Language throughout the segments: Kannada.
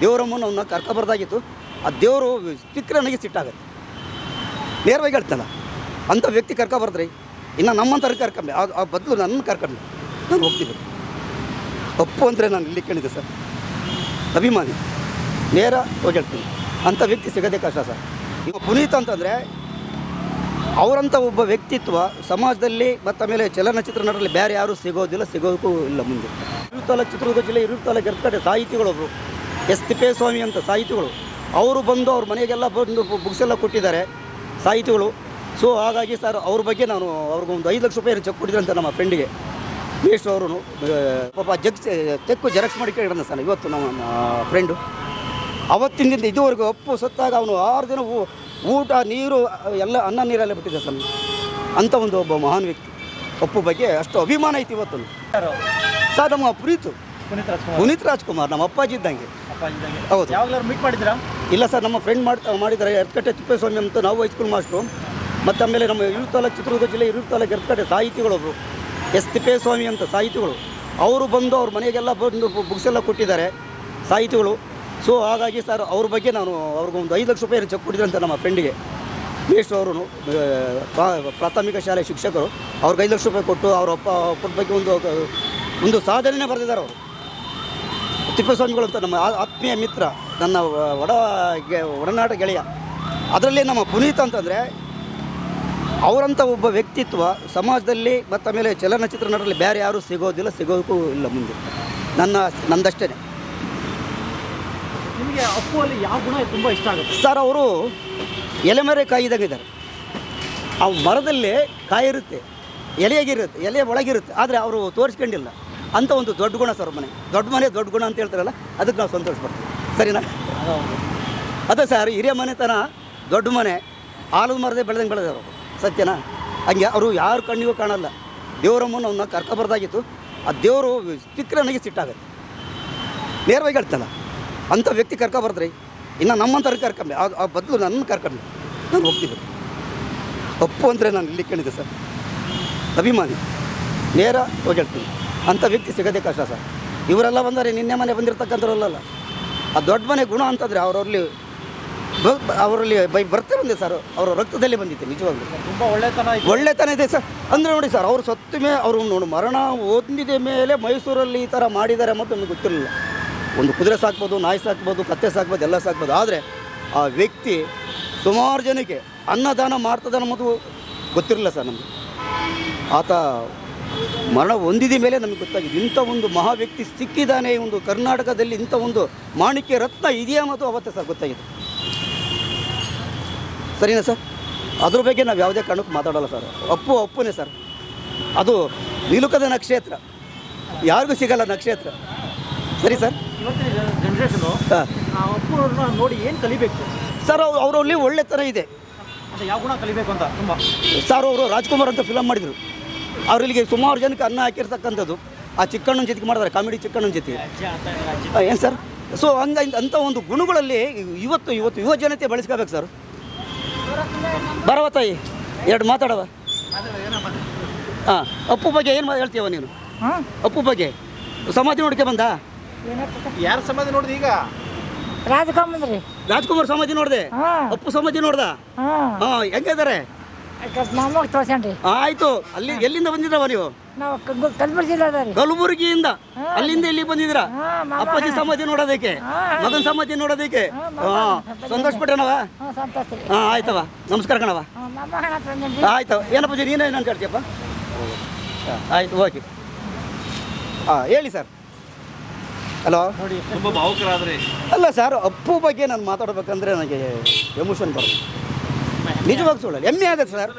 ದೇವರಮ್ಮನ ಅವನ್ನ ಕರ್ಕೊಬಾರ್ದಾಗಿತ್ತು. ಆ ದೇವರು ಸಿಕ್ಕರೆ ನನಗೆ ಸಿಟ್ಟಾಗತ್ತೆ. ನೇರವಾಗಿ ಹೇಳ್ತಲ್ಲ ಅಂಥ ವ್ಯಕ್ತಿ ಕರ್ಕೊಬಾರ್ದ್ರಿ, ಇನ್ನು ನಮ್ಮಂಥವ್ರಿಗೆ ಕರ್ಕೊಂಬೆ, ಆ ಆ ಬದಲು ನನ್ನ ಕರ್ಕೊಂಡು ನಾನು ಹೋಗ್ತೀನಿ. ತಪ್ಪು ಅಂದರೆ ನಾನು ಇಲ್ಲಿ ಕೇಳಿದೆ ಸರ್. ಅಭಿಮಾನಿ, ನೇರ ಹೋಗಿ ಹೇಳ್ತೀನಿ. ಅಂಥ ವ್ಯಕ್ತಿ ಸಿಗೋದೇ ಕಷ್ಟ ಸರ್. ಈಗ ಪುನೀತ್ ಅಂತಂದರೆ ಅವರಂಥ ಒಬ್ಬ ವ್ಯಕ್ತಿತ್ವ ಸಮಾಜದಲ್ಲಿ ಮತ್ತು ಆಮೇಲೆ ಚಲನಚಿತ್ರ ನಟರಲ್ಲಿ ಬೇರೆ ಯಾರೂ ಸಿಗೋದಿಲ್ಲ ಸಿಗೋದಕ್ಕೂ ಇಲ್ಲ ಮುಂದೆ. ತಾಲೂಕು ಚಿತ್ರದುರ್ಗ ಜಿಲ್ಲೆ ಹಿರಿಯೂರು ತಾಲೂಕು ಸಾಹಿತಿಗಳೊಬ್ಬರು ಎಸ್ ತಿಪ್ಪೇಸ್ವಾಮಿ ಅಂತ ಸಾಹಿತಿಗಳು. ಅವರು ಬಂದು ಅವ್ರ ಮನೆಗೆಲ್ಲ ಬಂದು ಬುಕ್ಸ್ ಎಲ್ಲ ಕೊಟ್ಟಿದ್ದಾರೆ ಸಾಹಿತಿಗಳು. ಸೊ ಹಾಗಾಗಿ ಸರ್ ಅವ್ರ ಬಗ್ಗೆ ನಾನು ಅವ್ರಿಗೊಂದು ಐದು ಲಕ್ಷ ರೂಪಾಯಿ ಚೆಕ್ ಕೊಟ್ಟಿದ್ದಂತೆ ಅಂತ ನಮ್ಮ ಫ್ರೆಂಡಿಗೆ ಮೇಷ್ಟ್ರು ಅವರು ಪಾಪ ಜಗ್ ಚೆಕ್ಕು ಜೆರಾಕ್ಸ್ ಮಾಡಿ ಕೇಳಿದ ಸರ್ ಇವತ್ತು ನಮ್ಮ ಫ್ರೆಂಡು ಅವತ್ತಿನಿಂದ ಇದುವರೆಗೂ ಅಪ್ಪು ಸತ್ತಾಗ ಅವನು ಆರು ದಿನ ಊಟ ನೀರು ಎಲ್ಲ ಅನ್ನ ನೀರಲ್ಲೇ ಬಿಟ್ಟಿದ್ದೆ ಸರ್ ಅಂತ ಒಂದು ಒಬ್ಬ ಮಹಾನ್ ವ್ಯಕ್ತಿ. ಅಪ್ಪು ಬಗ್ಗೆ ಅಷ್ಟು ಅಭಿಮಾನ ಐತಿ ಇವತ್ತು ಸರ್ ನಮ್ಮ ಪ್ರೀತು. ಪುನೀತ್ ರಾಜ್ಕುಮಾರ್ ನಮ್ಮ ಅಪ್ಪಾಜಿ ಇದ್ದಂಗೆ. ಹೌದು. ಯಾವಾಗಲಾದ್ರು ಮೀಟ್ ಮಾಡಿದ್ರಾ ಇಲ್ಲ ಸರ್ ನಮ್ಮ ಫ್ರೆಂಡ್ ಮಾಡಿ ಮಾಡಿದ್ದಾರೆ ಎರ್ಕಟ್ಟೆ ತಿಪ್ಪೇಸ್ವಾಮಿ ಅಂತ ನಾವು ಹೈಸ್ಕೂಲ್ ಮಾಸ್ಟ್ರು ಮತ್ತು ಆಮೇಲೆ ನಮ್ಮ ಇರು ತಾಲೂಕು ಚಿತ್ರದುರ್ಗ ಜಿಲ್ಲೆ ಇರು ತಾಲೂಕು ಎರ್ಕಟ್ಟೆ ಸಾಹಿತಿಗಳೊಬ್ಬರು ಎಸ್ ತಿಪ್ಪೇಸ್ವಾಮಿ ಅಂತ ಸಾಹಿತಿಗಳು. ಅವರು ಬಂದು ಅವ್ರ ಮನೆಗೆಲ್ಲ ಬಂದು ಬುಕ್ಸ್ ಎಲ್ಲ ಕೊಟ್ಟಿದ್ದಾರೆ ಸಾಹಿತಿಗಳು. ಸೊ ಹಾಗಾಗಿ ಸರ್ ಅವ್ರ ಬಗ್ಗೆ ನಾನು ಅವ್ರಿಗೊಂದು ಐದು ಲಕ್ಷ ರೂಪಾಯಿ ಚೆಕ್ ಕೊಟ್ಟಿದ್ದೆ ಅಂತ ನಮ್ಮ ಫ್ರೆಂಡಿಗೆ ಮೇಷ್ಟ್ರು ಅವರು ಪ್ರಾಥಮಿಕ ಶಾಲೆ ಶಿಕ್ಷಕರು. ಅವ್ರಿಗೆ ಐದು ಲಕ್ಷ ರೂಪಾಯಿ ಕೊಟ್ಟು ಅವ್ರ ಅಪ್ಪ ಅಪ್ಪದ ಬಗ್ಗೆ ಒಂದು ಒಂದು ಸಾಧನೆ ಬರೆದಿದ್ದಾರೆ ಅವರು. ತಿಪ್ಪೇಸ್ವಾಮಿಗಳು ಅಂತ ನಮ್ಮ ಆತ್ಮೀಯ ಮಿತ್ರ ನನ್ನ ಒಡ ಗೆ- ಒಡನಾಟ ಗೆಳೆಯ. ಅದರಲ್ಲಿ ನಮ್ಮ ಪುನೀತ್ ಅಂತಂದರೆ ಅವರಂಥ ಒಬ್ಬ ವ್ಯಕ್ತಿತ್ವ ಸಮಾಜದಲ್ಲಿ ಮತ್ತು ಆಮೇಲೆ ಚಲನಚಿತ್ರ ನಟರಲ್ಲಿ ಬೇರೆ ಯಾರೂ ಸಿಗೋದಿಲ್ಲ ಸಿಗೋದಕ್ಕೂ ಇಲ್ಲ ಮುಂದೆ. ನನ್ನ ನಂದಷ್ಟೇ ನಿಮಗೆ ಅಪ್ಪುವಲ್ಲಿ ಯಾವ ಗುಣ ತುಂಬ ಇಷ್ಟ ಆಗುತ್ತೆ? ಸರ್ ಅವರು ಎಲೆಮರೆ ಕಾಯಿದಂಗಿದ್ದಾರೆ. ಆ ಮರದಲ್ಲಿ ಕಾಯಿ ಇರುತ್ತೆ ಎಲೆಯಾಗಿರುತ್ತೆ ಎಲೆ ಒಳಗಿರುತ್ತೆ ಆದರೆ ಅವರು ತೋರಿಸ್ಕೊಂಡಿಲ್ಲ. ಅಂಥ ಒಂದು ದೊಡ್ಡ ಗುಣ ಸರ್ ಮನೆ. ದೊಡ್ಡ ಮನೆ, ದೊಡ್ಡ ಗುಣ ಅಂತ ಹೇಳ್ತಾರಲ್ಲ, ಅದಕ್ಕೆ ನಾವು ಸಂತೋಷ ಪಡ್ತೀವಿ. ಸರಿನಾ? ಅದೇ ಸರ್, ಹಿರಿಯ ಮನೆತನ ದೊಡ್ಡ ಮನೆ ಆಲದ ಮರದೇ ಬೆಳೆದಂಗೆ ಬೆಳೆದವರು ಸತ್ಯನಾ? ಹಂಗೆ ಅವರು ಯಾರು ಕಣ್ಣಿಗೂ ಕಾಣಲ್ಲ. ದೇವರಮ್ಮನ ಅವನ್ನ ಕರ್ಕೊಬಾರ್ದಾಗಿತ್ತು. ಆ ದೇವರು ಸಿಕ್ಕರೆ ನನಗೆ ಸಿಟ್ಟಾಗುತ್ತೆ. ನೇರವಾಗಿ ಹೇಳ್ತಲ್ಲ, ಅಂಥ ವ್ಯಕ್ತಿ ಕರ್ಕೊಬಾರ್ದ್ರಿ, ಇನ್ನು ನಮ್ಮಂಥವ್ರಿಗೆ ಕರ್ಕೊಂಬೆ. ಆ ಆ ಬದಲು ನನ್ನ ಕರ್ಕೊಂಬೆ. ನಾನು ಹೋಗ್ತೀನಿ. ಒಪ್ಪು ಅಂದರೆ ನಾನು ಇಲ್ಲಿ ಕೇಳಿದೆ ಸರ್. ಅಭಿಮಾನಿ. ನೇರ ಹೋಗಿ ಹೇಳ್ತೀನಿ. ಅಂಥ ವ್ಯಕ್ತಿ ಸಿಗೋದೇ ಕಷ್ಟ ಸರ್. ಇವರೆಲ್ಲ ಬಂದರೆ ನಿನ್ನೆ ಮನೆ ಬಂದಿರತಕ್ಕಂಥವ್ರಲ್ಲ ಆ ದೊಡ್ಡ ಮನೆ ಗುಣ ಅಂತಂದರೆ ಅವರಲ್ಲಿ ಅವರಲ್ಲಿ ಬೈ ಬರ್ತಾ ಬಂದಿದೆ ಸರ್. ಅವರ ರಕ್ತದಲ್ಲಿ ಬಂದಿದೆ ನಿಜವಾಗ್ಲೂ. ತುಂಬ ಒಳ್ಳೆತನ ಒಳ್ಳೆತನ ಇದೆ ಸರ್. ಅಂದರೆ ನೋಡಿ ಸರ್ ಅವರು ಸತ್ತು ಮೇಲೆ ಅವರು ನೋಡಿ ಮರಣ ಹೊಂದಿದ ಮೇಲೆ ಮೈಸೂರಲ್ಲಿ ಈ ಥರ ಮಾಡಿದ್ದಾರೆ ಮತ್ತು ನಮಗೆ ಗೊತ್ತಿರಲಿಲ್ಲ. ಒಂದು ಕುದುರೆ ಸಾಕ್ಬೋದು ನಾಯಿ ಸಾಕ್ಬೋದು ಕತ್ತೆ ಸಾಕ್ಬೋದು ಎಲ್ಲ ಸಾಕ್ಬೋದು. ಆದರೆ ಆ ವ್ಯಕ್ತಿ ಸುಮಾರು ಜನಕ್ಕೆ ಅನ್ನದಾನ ಮಾಡ್ತದೆ ಅನ್ನೋದು ಗೊತ್ತಿರಲಿಲ್ಲ ಸರ್ ನಮಗೆ. ಆತ ಮರಣ ಹೊಂದಿದ ಮೇಲೆ ನಮಗೆ ಗೊತ್ತಾಗಿದೆ. ಇಂಥ ಒಂದು ಮಹಾ ವ್ಯಕ್ತಿ ಸಿಕ್ಕಿದ್ದಾನೆ ಒಂದು ಕರ್ನಾಟಕದಲ್ಲಿ ಇಂಥ ಒಂದು ಮಾಣಿಕ್ಯ ರತ್ನ ಇದೆಯಾ ಮತ್ತು ಅವತ್ತೇ ಸರ್ ಗೊತ್ತಾಗಿದೆ. ಸರಿನಾ ಸರ್? ಅದ್ರ ಬಗ್ಗೆ ನಾವು ಯಾವುದೇ ಕಾರಣಕ್ಕೂ ಮಾತಾಡೋಲ್ಲ ಸರ್. ಅಪ್ಪು ಅಪ್ಪುನೇ ಸರ್. ಅದು ನಿಲುಕದ ನಕ್ಷತ್ರ. ಯಾರಿಗೂ ಸಿಗಲ್ಲ ನಕ್ಷತ್ರ. ಸರಿ ಸರ್? ನೋಡಿ ಏನು ಕಲಿಬೇಕು? ಸರ್ ಅವ್ರು ಅವರಲ್ಲಿ ಒಳ್ಳೆತನ ಇದೆ. ಅಂತ ಯಾವ ಗುಣ ಕಲಿಬೇಕು ಅಂತ ತುಂಬ. ಸರ್ ಅವರು ರಾಜ್ಕುಮಾರ್ ಅಂತ ಫಿಲಮ್ ಮಾಡಿದರು. ಅವ್ರು ಇಲ್ಲಿಗೆ ಸುಮಾರು ಜನಕ್ಕೆ ಅನ್ನ ಹಾಕಿರ್ತಕ್ಕಂಥದ್ದು. ಆ ಚಿಕ್ಕಣ್ಣನ ಜೊತೆಗೆ ಮಾಡ್ತಾರೆ ಕಾಮಿಡಿ ಚಿಕ್ಕಣ್ಣನ ಜೊತೆ. ಏನು ಸರ್? ಸೊ ಹಂಗ ಅಂಥ ಒಂದು ಗುಣಗಳಲ್ಲಿ ಇವತ್ತು ಇವತ್ತು ಯುವ ಜನತೆ ಬಳಸ್ಕೋಬೇಕು ಸರ್. ಬರವ ತಾಯಿ ಎರಡು ಮಾತಾಡವ. ಹಾಂ ಅಪ್ಪು ಬಗ್ಗೆ ಏನು ಹೇಳ್ತೀವ ನೀನು? ಅಪ್ಪು ಬಗ್ಗೆ. ಸಮಾಧಿ ನೋಡ್ಕೆ ಬಂದ? ಯಾರ ಸಮಾಧಿ ನೋಡಿದ ಈಗ? ರಾಜಕುಮಾರ್ ರಾಜ್ಕುಮಾರ್ ಸಮಾಧಿ ನೋಡಿದೆ? ಅಪ್ಪು ಸಮಾಧಿ ನೋಡ್ದ? ಹಾಂ. ಹಾಂ ಹೆಂಗಿದ್ದಾರೆ ಮೊಮ್ಮಗ ತೋರ್ಸನ್ರಿ ಆಯಿತು. ಅಲ್ಲಿ ಎಲ್ಲಿಂದ ಬಂದಿದ್ರವ ನೀವು? ನಾವು ಕ- ಕಲಬುರ್ಗಿ ಕಲಬುರಗಿಯಿಂದ. ಅಲ್ಲಿಂದ ಇಲ್ಲಿ ಬಂದಿದ್ರ ಹಾಂ ಅಪ್ಪಾಜಿ ಸಮಾಧಿ ನೋಡೋದಕ್ಕೆ? ಮಗನ ಸಮಾಧಿ ನೋಡೋದಕ್ಕೆ? ಹಾಂ ಸಂತೋಷ ಪಟ್ಟಣವ ಹ್ಞೂ ಸಂತೋಷ ರೀ. ಹಾಂ ಆಯ್ತವ. ನಮಸ್ಕಾರ ಕಣವ ಹ್ಞೂ ಏನಪ್ಪ ಆಯ್ತವ. ಏನಪ್ಪಾಜಿ ನೀನೇನು ಅಂತ ಹೇಳ್ತೀಯಪ್ಪ? ಆಯ್ತು ಓಕೆ ಹಾಂ ಹೇಳಿ ಸರ್. ಹಲೋ? ನೋಡಿ ತುಂಬ ಭಾವುಕರಾದ್ರಿ. ಅಲ್ಲ ಸರ್ ಅಪ್ಪು ಬಗ್ಗೆ ನಾನು ಮಾತಾಡ್ಬೇಕಂದ್ರೆ ನನಗೆ ಎಮೋಷನ್ ಬರುತ್ತೆ. ನಿಜವಾಗಿ ಸುಳ್ಳಲ್ಲ. ಹೆಮ್ಮೆ ಆಗತ್ತೆ ಸರ್.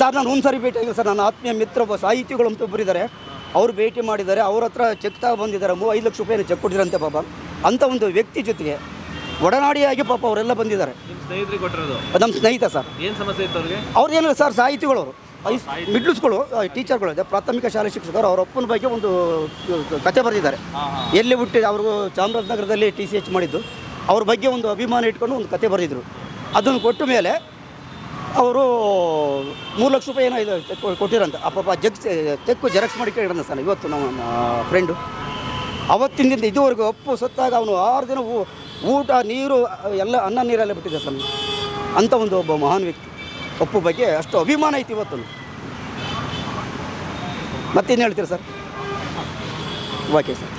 ಸರ್ ನಾನು ಒಂದು ಸಾರಿ ಭೇಟಿ ಆಗಿಲ್ಲ ಸರ್. ನನ್ನ ಆತ್ಮೀಯ ಮಿತ್ರ ಒಬ್ಬ ಸಾಹಿತಿಗಳು ಅಂತ ಒಬ್ಬರಿದ್ದಾರೆ ಅವ್ರು ಭೇಟಿ ಮಾಡಿದ್ದಾರೆ. ಅವ್ರ ಹತ್ರ ಚೆಕ್ ತಗೊ ಬಂದಿದ್ದಾರೆ ಮೂ ಐದು ಲಕ್ಷ ರೂಪಾಯಿ ಚೆಕ್ ಕೊಟ್ಟಿರಂತೆ ಪಾಪ. ಅಂತ ಒಂದು ವ್ಯಕ್ತಿ ಜೊತೆಗೆ ಒಡನಾಡಿಯಾಗಿ ಪಾಪ ಅವರೆಲ್ಲ ಬಂದಿದ್ದಾರೆ. ನಿಮ್ಮ ಸ್ನೇಹಿತ ಸರ್. ಏನು ಸಮಸ್ಯೆ ಇತ್ತು ಅವ್ರಿಗೆ? ಅವ್ರು ಏನಿಲ್ಲ ಸರ್ ಸಾಹಿತಿಗಳು ಅವರು. ಮಿಡ್ಲ್ಸ್ಗಳು ಟೀಚರ್ಗಳು ಇದೆ ಪ್ರಾಥಮಿಕ ಶಾಲೆ ಶಿಕ್ಷಕರು ಅವ್ರ ಅಪ್ಪನ ಬಗ್ಗೆ ಒಂದು ಕತೆ ಬರೆದಿದ್ದಾರೆ. ಎಲ್ಲಿ ಹುಟ್ಟಿದ ಅವರು ಚಾಮರಾಜನಗರದಲ್ಲಿ ಟಿ ಸಿ ಎಚ್ ಮಾಡಿದ್ದು. ಅವ್ರ ಬಗ್ಗೆ ಒಂದು ಅಭಿಮಾನ ಇಟ್ಕೊಂಡು ಒಂದು ಕತೆ ಬರೆದಿದ್ರು. ಅದನ್ನು ಕೊಟ್ಟ ಮೇಲೆ ಅವರು ಮೂರು ಲಕ್ಷ ರೂಪಾಯಿ ಏನೋ ಇದು ಕೊಟ್ಟಿರಂತೆ. ಅಪ್ಪ ಪಾಪ ಜಗ್ ತೆಕ್ಕು ಜೆರಾಕ್ಸ್ ಮಾಡಿ ಕೇಳಿರಂತ ಸರ್, ಇವತ್ತು ನಮ್ಮ ಫ್ರೆಂಡು ಅವತ್ತಿನಿಂದ ಇದುವರೆಗೂ ಅಪ್ಪು ಸತ್ತಾಗ ಅವನು ಆರು ದಿನ ಊಟ, ನೀರು, ಎಲ್ಲ ಅನ್ನ ನೀರಲ್ಲೇ ಬಿಟ್ಟಿದೆ ಸರ್ ಅಂಥ ಒಂದು ಒಬ್ಬ ಮಹಾನ್ ವ್ಯಕ್ತಿ. ಅಪ್ಪು ಬಗ್ಗೆ ಅಷ್ಟು ಅಭಿಮಾನ ಐತಿ ಇವತ್ತು ಮತ್ತೇನು ಹೇಳ್ತೀರಿ ಸರ್? Okay sir.